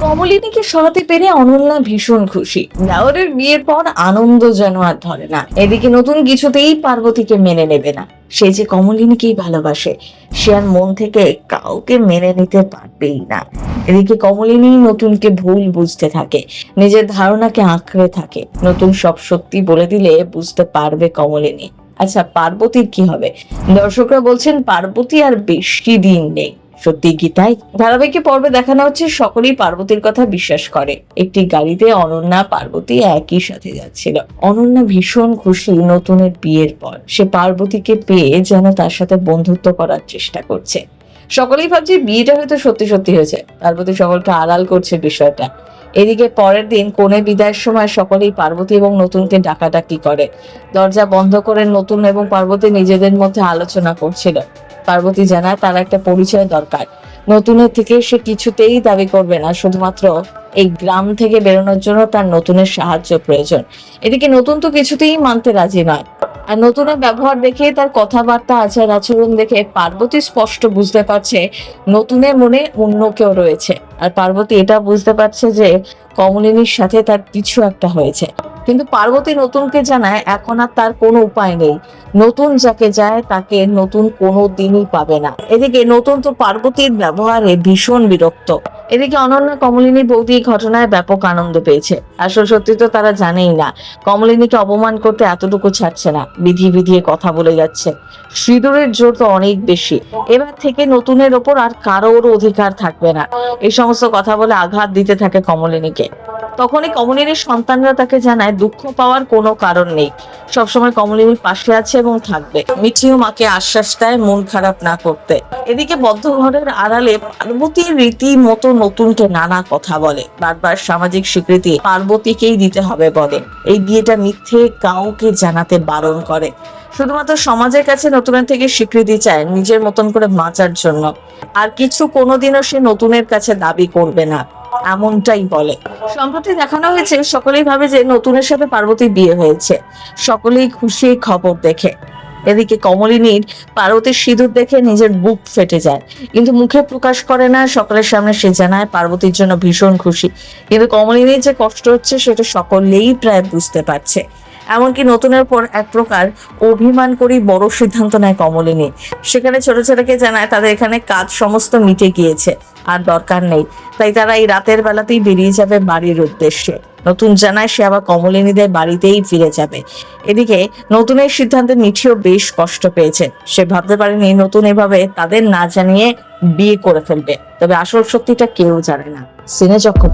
কমলিনীকে সরাতে পেরে অনন্যা ভীষণ খুশি। দেওরের বিয়ের পর আনন্দ যেন আর ধরে না। এদিকে নতুন কিছুতেই পার্বতীকে মেনে নেবে না। সে যে কমলিনীকেই ভালোবাসে, সে আর মন থেকে কাউকে মেনে নিতে পারবেই না। এদিকে কমলিনী নতুনকে ভুল বুঝতে থাকে, নিজের ধারণাকে আঁকড়ে থাকে। নতুন সব সত্যি বলে দিলে বুঝতে পারবে কমলিনী। আচ্ছা পার্বতীর কি হবে? দর্শকরা বলছেন, পার্বতী আর বেশি দিন নেই। সত্যি কি তাই? ধারাবাহিক পর্বে দেখানো হচ্ছে সকলেই পার্বতীর কথা বিশ্বাস করে। একটি গাড়িতে অনন্যা, পার্বতী একই সাথে যাচ্ছিল। অনন্যা ভীষণ খুশি নতুনের বিয়ের পর। সে পার্বতীকে পেয়ে যেন তার সাথে বন্ধুত্ব করার চেষ্টা করছে। সকলেই ভাবছে বিয়েটা হয়তো সত্যি সত্যি হয়েছে। পার্বতী সকলকে আড়াল করছে বিষয়টা। এদিকে পরের দিন কোণে বিদায়ের সময় সকলেই পার্বতী এবং নতুনকে ডাকাডাকি করে। দরজা বন্ধ করে নতুন এবং পার্বতী নিজেদের মধ্যে আলোচনা করছিল। পার্বতী জানায়, তার একটা পরিচয় দরকার। নতুনের থেকে সে কিছুতেই দাবি করবে না, শুধুমাত্র এই গ্রাম থেকে বেরোনোর জন্য তার নতুনের সাহায্য প্রয়োজন। এদিকে নতুন তো কিছুতেই মানতে রাজি নয়। আর নতুনের ব্যবহার দেখে তার কথাবার্তা, আচার আচরণ দেখে পার্বতী স্পষ্ট বুঝতে পারছে নতুনের মনে অন্য কেউ রয়েছে। আর পার্বতী এটা বুঝতে পারছে যে কমলিনীর সাথে তার কিছু একটা হয়েছে। কিন্তু পার্বতী নতুনকে জানায়, এখন আর তার কোনো উপায় নেই। নতুন যাকে যায়, তাকে নতুন কোনো দিনই পাবে না। এদিকে নতুন তো পার্বতীর ব্যবহারে ভীষণ বিরক্ত। এদিকে অনন্য কমলিনী বৌদি এই ঘটনায় ব্যাপক আনন্দ পেয়েছে। আসল সত্যি তো তারা জানেই না, কমলিনীকে অপমান করতে এতটুকু ছাড়ছে না, বিধি বিধিয়ে কথা বলে যাচ্ছে। সিঁদুরের জোর তো অনেক বেশি। এবার থেকে নতুনের ওপর আর কারোর অধিকার থাকবে না। এই সমস্ত কথা বলে আঘাত দিতে থাকে কমলিনীকে। তখনই কমলিনীর সন্তানরা তাকে জানায়, দুঃখ পাওয়ার কোনো কারণ নেই। সবসময় কমলিনীর পাশে আছে এবং থাকবে। মিঠিও মাকে আশ্বাস দেয় মন খারাপ না করতে। এদিকে বদ্ধ ঘরের আড়ালে পার্বতী রীতি মতো নতুনকে নানা কথা বলে। বারবার সামাজিক স্বীকৃতি পার্বতীকেই দিতে হবে বলে। এই বিয়েটা মিথ্যে কাউকে জানাতে বারণ করে। শুধুমাত্র সমাজের কাছে নতুনের থেকে স্বীকৃতি চায় নিজের মতন করে বাঁচার জন্য। আর কিছু কোনোদিনও সে নতুনের কাছে দাবি করবে না। এমনটাই বলে। সম্প্রতি দেখানো হয়েছে, সকলেই ভাবে যে নতুনের সাথে পার্বতীর বিয়ে হয়েছে। সকলেই খুশি খবর দেখে। এদিকে কমলিনীর পার্বতীর সিঁদুর দেখে নিজের বুক ফেটে যায়। কিন্তু মুখে প্রকাশ করে না, সকলের সামনে সে জানায় পার্বতীর জন্য ভীষণ খুশি। কিন্তু কমলিনীর যে কষ্ট হচ্ছে, সেটা সকলেই প্রায় বুঝতে পারছে। এমনকি নতুনের পর এক প্রকার অভিমান করেই বড় সিদ্ধান্ত নেয় কমলিনী। সেখানে ছোট ছেলেকে জানায় তাদের এখানে কাজ সমস্ত মিটে গিয়েছে, আর দরকার নেই। তাই তারা এই রাতের বেলাতেই বেরিয়ে যাবে বাড়ির উদ্দেশ্যে। নতুন জানায় সে আবার কমলিনীদের বাড়িতেই ফিরে যাবে। এদিকে নতুনের সিদ্ধান্তে মিঠিও বেশ কষ্ট পেয়েছে। সে ভাবতে পারেনি নতুন এভাবে তাদের না জানিয়ে বিয়ে করে ফেলবে। তবে আসল সত্যিটা কেউ জানে না। সিনে চক্র